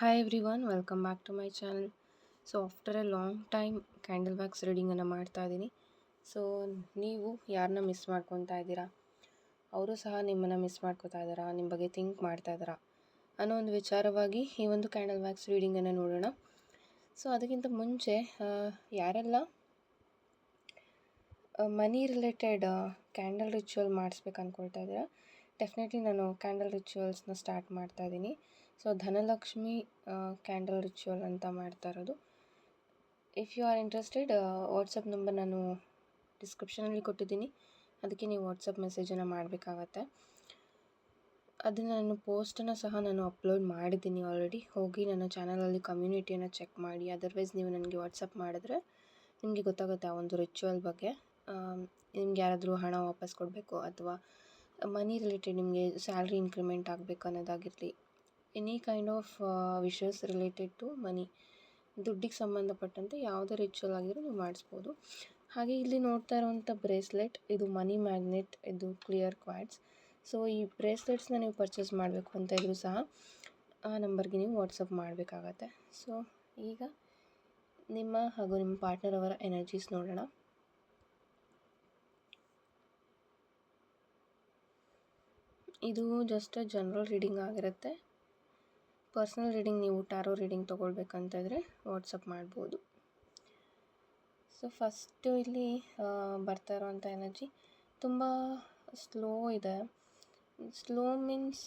Hi one welcome back to my channel so after a long time candle wax ರೀಡಿಂಗನ್ನು ಮಾಡ್ತಾ ಇದ್ದೀನಿ so ನೀವು ಯಾರನ್ನ miss ಮಾಡ್ಕೊತಾ ಇದ್ದೀರಾ? ಅವರು ಸಹ ನಿಮ್ಮನ್ನು ಮಿಸ್ ಮಾಡ್ಕೊತಾ ಇದ್ದಾರಾ? ನಿಮ್ಮ ಬಗ್ಗೆ ಥಿಂಕ್ ಮಾಡ್ತಾ ಇದ್ದಾರಾ? ಅನ್ನೋ ಒಂದು ವಿಚಾರವಾಗಿ ಈ ಒಂದು ಕ್ಯಾಂಡಲ್ ವ್ಯಾಕ್ಸ್ ರೀಡಿಂಗನ್ನು ನೋಡೋಣ. ಸೊ ಅದಕ್ಕಿಂತ ಮುಂಚೆ ಯಾರೆಲ್ಲ ಮನಿ ರಿಲೇಟೆಡ್ ಕ್ಯಾಂಡಲ್ ರಿಚುವಲ್ ಮಾಡಿಸ್ಬೇಕು ಅಂದ್ಕೊಳ್ತಾ ಇದ್ದೀರಾ? ಡೆಫಿನೆಟ್ಲಿ ನಾನು ಕ್ಯಾಂಡಲ್ ರಿಚುವಲ್ಸ್ನ ಸ್ಟಾರ್ಟ್ ಮಾಡ್ತಾ ಇದ್ದೀನಿ ಸೊ ಧನಲಕ್ಷ್ಮಿ ಕ್ಯಾಂಡಲ್ ರಿಚುವಲ್ ಅಂತ ಮಾಡ್ತಾ ಇರೋದು. If you are interested WhatsApp number ನಾನು ಡಿಸ್ಕ್ರಿಪ್ಷನಲ್ಲಿ ಕೊಟ್ಟಿದ್ದೀನಿ. ಅದಕ್ಕೆ ನೀವು ವಾಟ್ಸಪ್ ಮೆಸೇಜನ್ನು ಮಾಡಬೇಕಾಗತ್ತೆ. ಅದನ್ನು ನಾನು ಪೋಸ್ಟನ್ನು ಸಹ ನಾನು ಅಪ್ಲೋಡ್ ಮಾಡಿದ್ದೀನಿ ಆಲ್ರೆಡಿ ಹೋಗಿ ನನ್ನ ಚಾನಲಲ್ಲಿ ಕಮ್ಯುನಿಟಿಯನ್ನು ಚೆಕ್ ಮಾಡಿ. ಅದರ್ವೈಸ್ ನೀವು ನನಗೆ ವಾಟ್ಸಪ್ ಮಾಡಿದ್ರೆ ನಿಮಗೆ ಗೊತ್ತಾಗುತ್ತೆ ಆ ಒಂದು ರಿಚುವಲ್ ಬಗ್ಗೆ. ನಿಮ್ಗೆ ಯಾರಾದರೂ ಹಣ ವಾಪಸ್ ಕೊಡಬೇಕು ಅಥವಾ ಮನಿ ರಿಲೇಟೆಡ್ ನಿಮಗೆ ಸ್ಯಾಲ್ರಿ ಇನ್ಕ್ರಿಮೆಂಟ್ ಆಗಬೇಕು ಅನ್ನೋದಾಗಿರಲಿ any kind of wishes related to money ದುಡ್ಡಿಗೆ ಸಂಬಂಧಪಟ್ಟಂತೆ ಯಾವುದೇ ರಿಚುವಲ್ ಆಗಿದ್ರೂ ನೀವು ಮಾಡಿಸ್ಬೋದು. ಹಾಗೆ ಇಲ್ಲಿ ನೋಡ್ತಾ ಇರುವಂಥ ಬ್ರೇಸ್ಲೆಟ್ ಇದು ಮನಿ ಮ್ಯಾಗ್ನೆಟ್ ಇದು ಕ್ಲಿಯರ್ ಕ್ವಾಡ್ಸ್ ಸೊ ಈ ಬ್ರೇಸ್ಲೆಟ್ಸ್ನ ನೀವು ಪರ್ಚೇಸ್ ಮಾಡಬೇಕು ಅಂತ ಇದ್ರೂ ಸಹ, ಆ ನಂಬರ್ಗೆ ನೀವು ವಾಟ್ಸಪ್ ಮಾಡಬೇಕಾಗತ್ತೆ. ಸೊ ಈಗ ನಿಮ್ಮ ಹಾಗೂ ನಿಮ್ಮ ಪಾರ್ಟ್ನರ್ ಅವರ ಎನರ್ಜೀಸ್ ನೋಡೋಣ. ಇದು ಜಸ್ಟ್ ಜನರಲ್ ರೀಡಿಂಗ್ ಆಗಿರುತ್ತೆ. ಪರ್ಸ್ನಲ್ ರೀಡಿಂಗ್ ನೀವು ಟ್ಯಾರೋ ರೀಡಿಂಗ್ ತೊಗೊಳ್ಬೇಕಂತಂದರೆ ವಾಟ್ಸಪ್ ಮಾಡ್ಬೋದು. ಸೊ ಫಸ್ಟು ಇಲ್ಲಿ ಬರ್ತಾ ಇರೋವಂಥ ಎನರ್ಜಿ ತುಂಬ ಸ್ಲೋ ಇದೆ. ಸ್ಲೋ ಮೀನ್ಸ್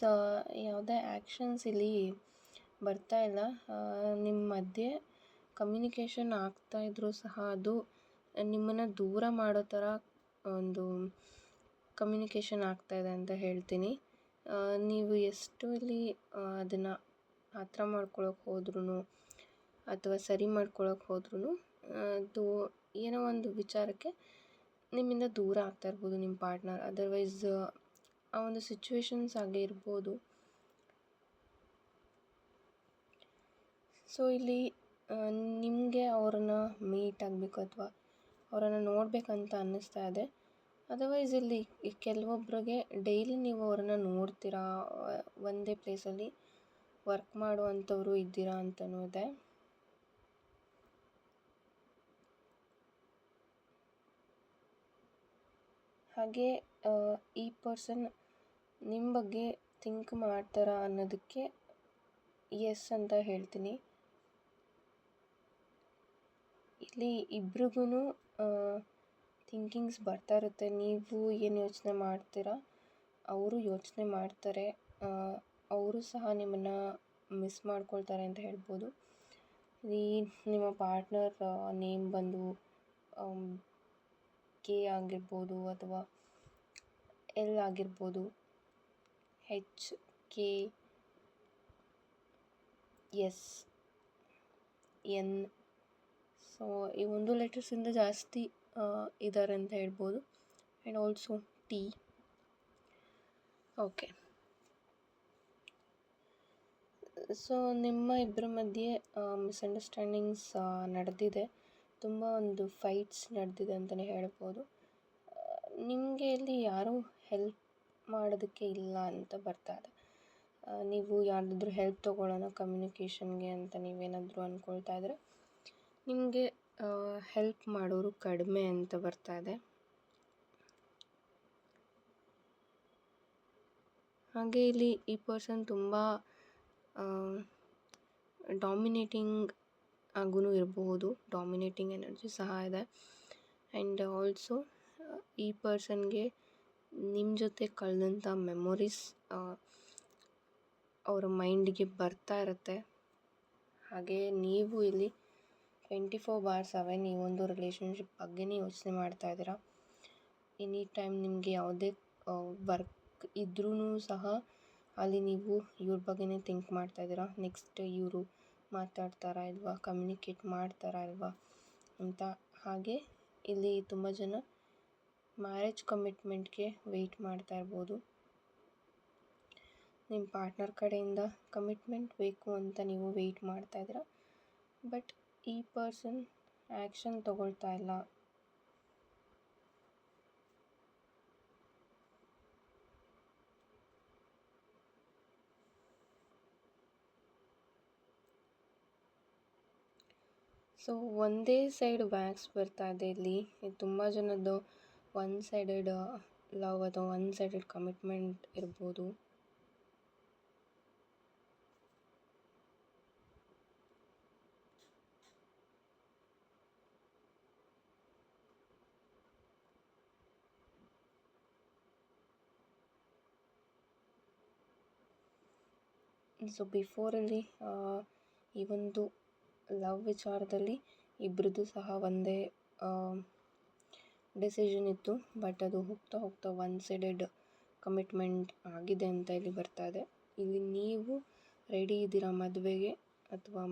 ಯಾವುದೇ ಆ್ಯಕ್ಷನ್ಸ್ ಇಲ್ಲಿ ಬರ್ತಾ ಇಲ್ಲ. ನಿಮ್ಮ ಮಧ್ಯೆ ಕಮ್ಯುನಿಕೇಷನ್ ಆಗ್ತಾ ಇದ್ದರೂ ಸಹ ಅದು ನಿಮ್ಮನ್ನು ದೂರ ಮಾಡೋ ಥರ ಒಂದು ಕಮ್ಯುನಿಕೇಷನ್ ಆಗ್ತಾ ಇದೆ ಅಂತ ಹೇಳ್ತೀನಿ. ನೀವು ಎಷ್ಟು ಇಲ್ಲಿ ಅದನ್ನು ಹತ್ರ ಮಾಡ್ಕೊಳಕ್ಕೆ ಹೋದ್ರೂ ಅಥವಾ ಸರಿ ಮಾಡ್ಕೊಳಕ್ಕೆ ಹೋದ್ರೂ ಅದು ಏನೋ ಒಂದು ವಿಚಾರಕ್ಕೆ ನಿಮ್ಮಿಂದ ದೂರ ಆಗ್ತಾ ಇರ್ಬೋದು ನಿಮ್ಮ ಪಾರ್ಟ್ನರ್ ಅದರ್ವೈಸ್ ಆ ಒಂದು ಸಿಚುವೇಶನ್ಸ್ ಆಗೇ ಇರ್ಬೋದು. ಸೊ ಇಲ್ಲಿ ನಿಮಗೆ ಅವ್ರನ್ನ ಮೀಟ್ ಆಗಬೇಕು ಅಥವಾ ಅವರನ್ನು ನೋಡಬೇಕಂತ ಅನ್ನಿಸ್ತಾ ಇದೆ. ಅದರ್ವೈಸ್ ಇಲ್ಲಿ ಕೆಲವೊಬ್ಬರಿಗೆ ಡೈಲಿ ನೀವು ಅವರನ್ನು ನೋಡ್ತೀರಾ ಒಂದೇ ಪ್ಲೇಸಲ್ಲಿ ವರ್ಕ್ ಮಾಡುವಂಥವರು ಇದ್ದೀರಾ ಅಂತಲೂ ಇದೆ. ಹಾಗೆ ಈ ಪರ್ಸನ್ ನಿಮ್ಮ ಬಗ್ಗೆ ಥಿಂಕ್ ಮಾಡ್ತಾರಾ ಅನ್ನೋದಕ್ಕೆ ಎಸ್ ಅಂತ ಹೇಳ್ತೀನಿ. ಇಲ್ಲಿ ಇಬ್ರಿಗೂ ಥಿಂಕಿಂಗ್ಸ್ ಬರ್ತಾ ಇರುತ್ತೆ. ನೀವು ಏನು ಯೋಚನೆ ಮಾಡ್ತೀರಾ? ಅವರು ಯೋಚನೆ ಮಾಡ್ತಾರೆ. ಅವರು ಸಹ ನಿಮ್ಮನ್ನು ಮಿಸ್ ಮಾಡ್ಕೊಳ್ತಾರೆ ಅಂತ ಹೇಳ್ಬೋದು. ಈ ನಿಮ್ಮ ಪಾರ್ಟ್ನರ್ ನೇಮ್ ಬಂದು ಕೆ ಆಗಿರ್ಬೋದು ಅಥವಾ ಎಲ್ ಆಗಿರ್ಬೋದು H K S N so ಈ ಒಂದು ಲೆಟರ್ಸಿಂದ ಜಾಸ್ತಿ ಇದ್ದಾರೆ ಅಂತ ಹೇಳ್ಬೋದು. And also T okay so ನಿಮ್ಮ ಇಬ್ಬರ ಮಧ್ಯೆ ಮಿಸ್ಅಂಡರ್ಸ್ಟ್ಯಾಂಡಿಂಗ್ಸ್ ನಡೆದಿದೆ. ತುಂಬ ಒಂದು ಫೈಟ್ಸ್ ನಡೆದಿದೆ ಅಂತಲೇ ಹೇಳ್ಬೋದು. ನಿಮಗೆ ಇಲ್ಲಿ ಯಾರೂ ಹೆಲ್ಪ್ ಮಾಡೋದಕ್ಕೆ ಇಲ್ಲ ಅಂತ ಬರ್ತಾ ಇದೆ. ನೀವು ಯಾರಾದರೂ ಹೆಲ್ಪ್ ತೊಗೊಳ್ಳೋಣ ಕಮ್ಯುನಿಕೇಷನ್ಗೆ ಅಂತ ನೀವೇನಾದರೂ ಅಂದ್ಕೊಳ್ತಾ ಇದ್ರೆ, ನಿಮಗೆ ಹೆಲ್ಪ್ ಮಾಡೋರು ಕಡಿಮೆ ಅಂತ ಬರ್ತಾ ಇದೆ. ಹಾಗೆ ಇಲ್ಲಿ ಈ ಪರ್ಸನ್ ತುಂಬ ಡಾಮಿನೇಟಿಂಗ್ ಆಗೂ ಇರಬಹುದು. ಡಾಮಿನೇಟಿಂಗ್ ಎನರ್ಜಿ ಸಹ ಇದೆ. ಆ್ಯಂಡ್ ಆಲ್ಸೋ ಈ ಪರ್ಸನ್ಗೆ ನಿಮ್ಮ ಜೊತೆ ಕಳೆದಂಥ ಮೆಮೊರೀಸ್ ಅವರ ಮೈಂಡಿಗೆ ಬರ್ತಾ ಇರುತ್ತೆ. ಹಾಗೇ ನೀವು ಇಲ್ಲಿ ಟ್ವೆಂಟಿ ಫೋರ್ ಬಾರ್ ಸೆವೆನ್ ಈ ಒಂದು ರಿಲೇಷನ್ಶಿಪ್ ಬಗ್ಗೆನೇ ಯೋಚನೆ ಮಾಡ್ತಾ ಇದ್ದೀರಾ? ಎನಿ ಟೈಮ್ ನಿಮಗೆ ಯಾವುದೇ ವರ್ಕ್ ಇದ್ರೂ ಸಹ ಅಲ್ಲಿ ನೀವು ಇವ್ರ ಬಗ್ಗೆನೇ ಥಿಂಕ್ ಮಾಡ್ತಾ ಇದ್ದೀರಾ? ನೆಕ್ಸ್ಟ್ ಇವರು ಮಾತಾಡ್ತಾರಾ ಇಲ್ವಾ? ಕಮ್ಯುನಿಕೇಟ್ ಮಾಡ್ತಾರಾ ಇಲ್ವಾ? ಅಂತ. ಹಾಗೆ ಇಲ್ಲಿ ತುಂಬ ಜನ ಮ್ಯಾರೇಜ್ ಕಮಿಟ್ಮೆಂಟ್ಗೆ ವೆಯ್ಟ್ ಮಾಡ್ತಾ ಇರ್ಬೋದು. ನಿಮ್ಮ ಪಾರ್ಟ್ನರ್ ಕಡೆಯಿಂದ ಕಮಿಟ್ಮೆಂಟ್ ಬೇಕು ಅಂತ ನೀವು ವೆಯ್ಟ್ ಮಾಡ್ತಾ ಇದ್ದೀರಾ? ಬಟ್ ಈ ಪರ್ಸನ್ ಆ್ಯಕ್ಷನ್ ತಗೊಳ್ತಾ ಇಲ್ಲ. ಸೊ ಒಂದೇ ಸೈಡ್ ವ್ಯಾಕ್ಸ್ ಬರ್ತಾ ಇದೆ ಇಲ್ಲಿ. ತುಂಬ ಜನದ್ದು ಒನ್ ಸೈಡೆಡ್, ಲವ್ ಅಥವಾ ಒನ್ ಸೈಡೆಡ್ ಕಮಿಟ್ಮೆಂಟ್ ಇರ್ಬೋದು. ಸೊ ಬಿಫೋರಲ್ಲಿ ಈ ಒಂದು ಲವ್ ವಿಚಾರದಲ್ಲಿ ಇಬ್ಬರದ್ದು ಸಹ ಒಂದೇ ಡಿಸಿಷನ್ ಇತ್ತು. ಬಟ್ ಅದು ಹೋಗ್ತಾ ಹೋಗ್ತಾ ಒನ್ ಸೈಡೆಡ್ ಕಮಿಟ್ಮೆಂಟ್ ಆಗಿದೆ ಅಂತ ಇಲ್ಲಿ ಬರ್ತಾ ಇದೆ. ಇಲ್ಲಿ ನೀವು ರೆಡಿ ಇದ್ದೀರಾ ಮದುವೆಗೆ ಅಥವಾ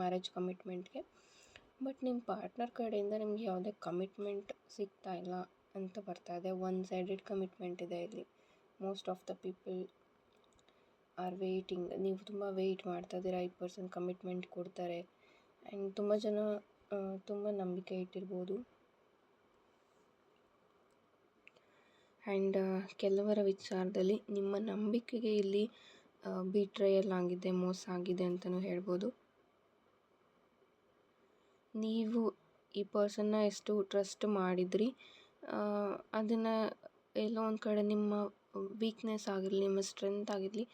ಮ್ಯಾರೇಜ್ ಕಮಿಟ್ಮೆಂಟ್ಗೆ ಬಟ್ ನಿಮ್ಮ ಪಾರ್ಟ್ನರ್ ಕಡೆಯಿಂದ ನಿಮಗೆ ಯಾವುದೇ ಕಮಿಟ್ಮೆಂಟ್ ಸಿಗ್ತಾ ಇಲ್ಲ ಅಂತ ಬರ್ತಾ ಇದೆ. ಒನ್ ಸೈಡೆಡ್ ಕಮಿಟ್ಮೆಂಟ್ ಇದೆ ಇಲ್ಲಿ. Most of the people are waiting ನೀವು ತುಂಬ ವೆಯ್ಟ್ ಮಾಡ್ತಾ ಇದ್ದೀರಾ. ಐದು ಪರ್ಸೆಂಟ್ ಕಮಿಟ್ಮೆಂಟ್ ಕೊಡ್ತಾರೆ. ಆ್ಯಂಡ್ ತುಂಬ ಜನ ತುಂಬ ನಂಬಿಕೆ ಇಟ್ಟಿರ್ಬೋದು. ಆ್ಯಂಡ್ ಕೆಲವರ ವಿಚಾರದಲ್ಲಿ ನಿಮ್ಮ ನಂಬಿಕೆಗೆ ಇಲ್ಲಿ ಬಿಟ್ರಯಲ್ ಆಗಿದೆ, ಮೋಸ ಆಗಿದೆ ಅಂತಲೂ ಹೇಳ್ಬೋದು. ನೀವು ಈ ಪರ್ಸನ್ನ ಎಷ್ಟು ಟ್ರಸ್ಟ್ ಮಾಡಿದ್ರಿ? ಅದನ್ನು ಎಲ್ಲೋ ಒಂದು ಕಡೆ ನಿಮ್ಮ ವೀಕ್ನೆಸ್ ಆಗಿರಲಿ, ನಿಮ್ಮ ಸ್ಟ್ರೆಂತ್ ಆಗಿರಲಿ,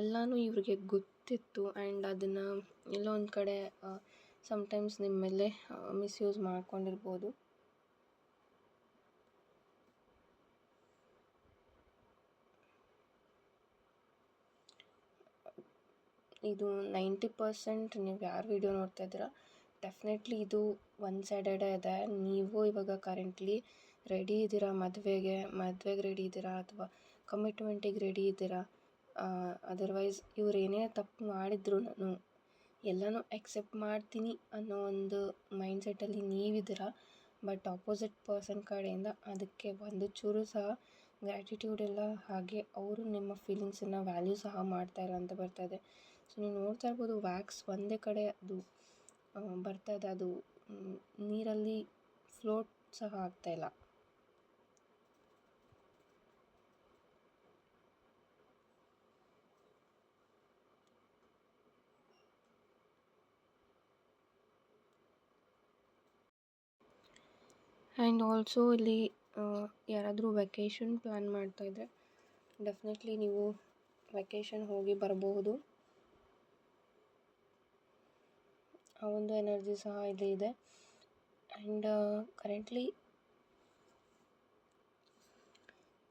ಎಲ್ಲನೂ ಇವರಿಗೆ ಗೊತ್ತಿತ್ತು. ಆ್ಯಂಡ್ ಅದನ್ನು ಎಲ್ಲೋ ಒಂದು ಕಡೆ ಸಮ್ಟೈಮ್ಸ್ ನಿಮ್ಮ ಮೇಲೆ ಮಿಸ್ಯೂಸ್ ಮಾಡ್ಕೊಂಡಿರ್ಬೋದು. ಇದು ನೈಂಟಿ ಪರ್ಸೆಂಟ್ ನೀವು ಯಾರು ವಿಡಿಯೋ ನೋಡ್ತಾ ಇದ್ದೀರಾ ಡೆಫಿನೆಟ್ಲಿ ಇದು ಒನ್ ಸೈಡೆಡೇ ಇದೆ. ನೀವು ಇವಾಗ ಕರೆಂಟ್ಲಿ ರೆಡಿ ಇದ್ದೀರಾ, ಮದುವೆಗೆ ಮದುವೆಗೆ ರೆಡಿ ಇದ್ದೀರಾ ಅಥವಾ ಕಮಿಟ್ಮೆಂಟಿಗೆ ರೆಡಿ ಇದ್ದೀರಾ? ಅದರ್ವೈಸ್ ಇವ್ರು ಏನೇ ತಪ್ಪು ಮಾಡಿದ್ರು ನಾನು ಎಲ್ಲನೂ ಎಕ್ಸೆಪ್ಟ್ ಮಾಡ್ತೀನಿ ಅನ್ನೋ ಒಂದು ಮೈಂಡ್ಸೆಟ್ಟಲ್ಲಿ ನೀವಿದ್ದೀರ? ಬಟ್ ಆಪೋಸಿಟ್ ಪರ್ಸನ್ ಕಡೆಯಿಂದ ಅದಕ್ಕೆ ಒಂದು ಚೂರು ಸಹ ಗ್ರ್ಯಾಟಿಟ್ಯೂಡ್ ಇಲ್ಲ ಹಾಗೆ ಅವರು ನಿಮ್ಮ ಫೀಲಿಂಗ್ಸನ್ನು ವ್ಯಾಲ್ಯೂ ಸಹ ಮಾಡ್ತಾ ಇಲ್ಲ ಅಂತ ಬರ್ತಾ ಇದೆ. ಸೊ ನೀವು ನೋಡ್ತಾ ಇರ್ಬೋದು ವ್ಯಾಕ್ಸ್ ಒಂದೇ ಕಡೆ ಅದು ಬರ್ತಾ ಇದೆ. ಅದು ನೀರಲ್ಲಿ ಫ್ಲೋಟ್ ಸಹ ಆಗ್ತಾ ಇಲ್ಲ. ಆ್ಯಂಡ್ ಆಲ್ಸೋ ಇಲ್ಲಿ ಯಾರಾದರೂ ವೆಕೇಷನ್ ಪ್ಲ್ಯಾನ್ ಮಾಡ್ತಾಯಿದ್ರೆ ಡೆಫಿನೆಟ್ಲಿ ನೀವು ವೆಕೇಷನ್ ಹೋಗಿ ಬರಬಹುದು ಆ ಒಂದು ಎನರ್ಜಿ ಸಹ ಇಲ್ಲಿ ಇದೆ. ಆ್ಯಂಡ್ ಕರೆಂಟ್ಲಿ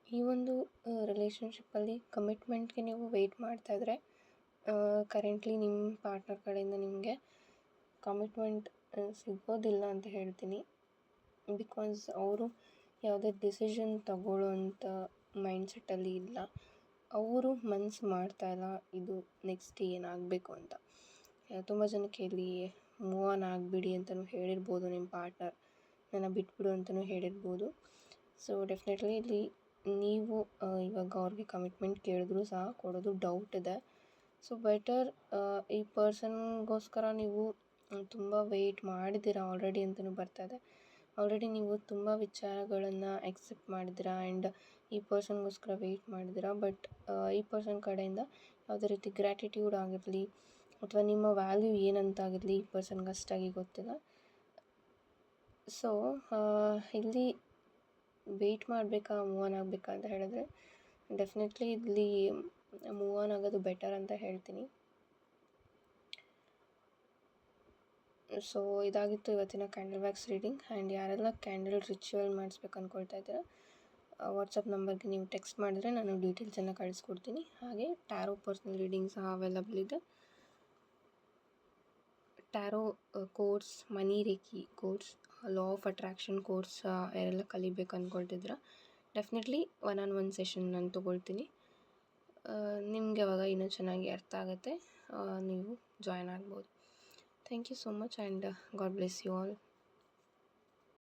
ಈ ಒಂದು ರಿಲೇಷನ್ಶಿಪ್ಪಲ್ಲಿ ಕಮಿಟ್ಮೆಂಟ್ಗೆ ನೀವು ವೆಯ್ಟ್ ಮಾಡ್ತಾಯಿದ್ರೆ ಕರೆಂಟ್ಲಿ ನಿಮ್ಮ ಪಾರ್ಟ್ನರ್ ಕಡೆಯಿಂದ ನಿಮಗೆ ಕಮಿಟ್ಮೆಂಟ್ ಸಿಗೋದಿಲ್ಲ ಅಂತ ಹೇಳ್ತೀನಿ. ಬಿಕಾಸ್ ಅವರು ಯಾವುದೇ ಡಿಸಿಷನ್ ತಗೊಳ್ಳೋವಂಥ ಮೈಂಡ್ಸೆಟ್ಟಲ್ಲಿ ಇಲ್ಲ. ಅವರು ಮನ್ಸು ಮಾಡ್ತಾಯಿಲ್ಲ ಇದು ನೆಕ್ಸ್ಟ್ ಏನಾಗಬೇಕು ಅಂತ. ತುಂಬ ಜನಕ್ಕೆ ಇಲ್ಲಿ ಮೂವ್ ಆನ್ ಆಗಿಬಿಡಿ ಅಂತಲೂ ಹೇಳಿರ್ಬೋದು ನಿಮ್ಮ ಪಾರ್ಟ್ನರ್ ನನ್ನ ಬಿಟ್ಬಿಡು ಅಂತಲೂ ಹೇಳಿರ್ಬೋದು. ಸೊ ಡೆಫಿನೆಟ್ಲಿ ಇಲ್ಲಿ ನೀವು ಇವಾಗ ಅವ್ರಿಗೆ ಕಮಿಟ್ಮೆಂಟ್ ಕೇಳಿದ್ರು ಸಹ ಕೊಡೋದು ಡೌಟ್ ಇದೆ. ಸೊ ಬೆಟರ್ ಈ ಪರ್ಸನ್ಗೋಸ್ಕರ ನೀವು ತುಂಬ ವೆಯ್ಟ್ ಮಾಡಿದ್ದೀರಾ ಆಲ್ರೆಡಿ ಅಂತಲೂ ಬರ್ತಾ ಇದೆ. ಆಲ್ರೆಡಿ ನೀವು ತುಂಬ ವಿಚಾರಗಳನ್ನು ಎಕ್ಸೆಪ್ಟ್ ಮಾಡಿದಿರ ಆ್ಯಂಡ್ ಈ ಪರ್ಸನ್ಗೋಸ್ಕರ ವೆಯ್ಟ್ ಮಾಡಿದ್ದೀರಾ ಬಟ್ ಈ ಪರ್ಸನ್ ಕಡೆಯಿಂದ ಯಾವುದೇ ರೀತಿ ಗ್ರ್ಯಾಟಿಟ್ಯೂಡ್ ಆಗಿರಲಿ ಅಥವಾ ನಿಮ್ಮ ವ್ಯಾಲ್ಯೂ ಏನಂತಾಗಿರಲಿ ಈ ಪರ್ಸನ್ಗೆ ಅಷ್ಟಾಗಿ ಗೊತ್ತಿಲ್ಲ. ಸೊ ಇಲ್ಲಿ ವೆಯ್ಟ್ ಮಾಡಬೇಕಾ ಮೂವ್ ಆನ್ ಆಗಬೇಕಾ ಅಂತ ಹೇಳಿದ್ರೆ ಡೆಫಿನೆಟ್ಲಿ ಇಲ್ಲಿ ಮೂವ್ ಆನ್ ಆಗೋದು ಬೆಟರ್ ಅಂತ ಹೇಳ್ತೀನಿ. ಸೊ ಇದಾಗಿತ್ತು ಇವತ್ತಿನ ಕ್ಯಾಂಡಲ್ ವ್ಯಾಕ್ಸ್ ರೀಡಿಂಗ್ ಆ್ಯಂಡ್ ಯಾರೆಲ್ಲ ಕ್ಯಾಂಡಲ್ ರಿಚುವಲ್ ಮಾಡಿಸ್ಬೇಕು ಅಂದ್ಕೊಳ್ತಾ ಇದ್ದೀರಾ ವಾಟ್ಸಪ್ ನಂಬರ್ಗೆ ನೀವು ಟೆಕ್ಸ್ಟ್ ಮಾಡಿದರೆ ನಾನು ಡೀಟೇಲ್ಸನ್ನು ಕಳಿಸ್ಕೊಡ್ತೀನಿ. ಹಾಗೆ ಟ್ಯಾರೋ ಪರ್ಸ್ನಲ್ ರೀಡಿಂಗ್ ಸಹ ಅವೈಲಬಲ್ ಇದೆ. Tarot course money reiki course law of attraction course ಯಾರೆಲ್ಲ ಕಲಿಬೇಕು ಅಂದ್ಕೊಳ್ತಿದ್ರ definitely one on one session ನಾನು ತೊಗೊಳ್ತೀನಿ. ನಿಮಗೆ ಅವಾಗ ಇನ್ನೂ ಚೆನ್ನಾಗಿ ಅರ್ಥ ಆಗುತ್ತೆ ನೀವು ಜಾಯ್ನ್ ಆಗ್ಬೋದು. Thank you so much and uh, God bless you all.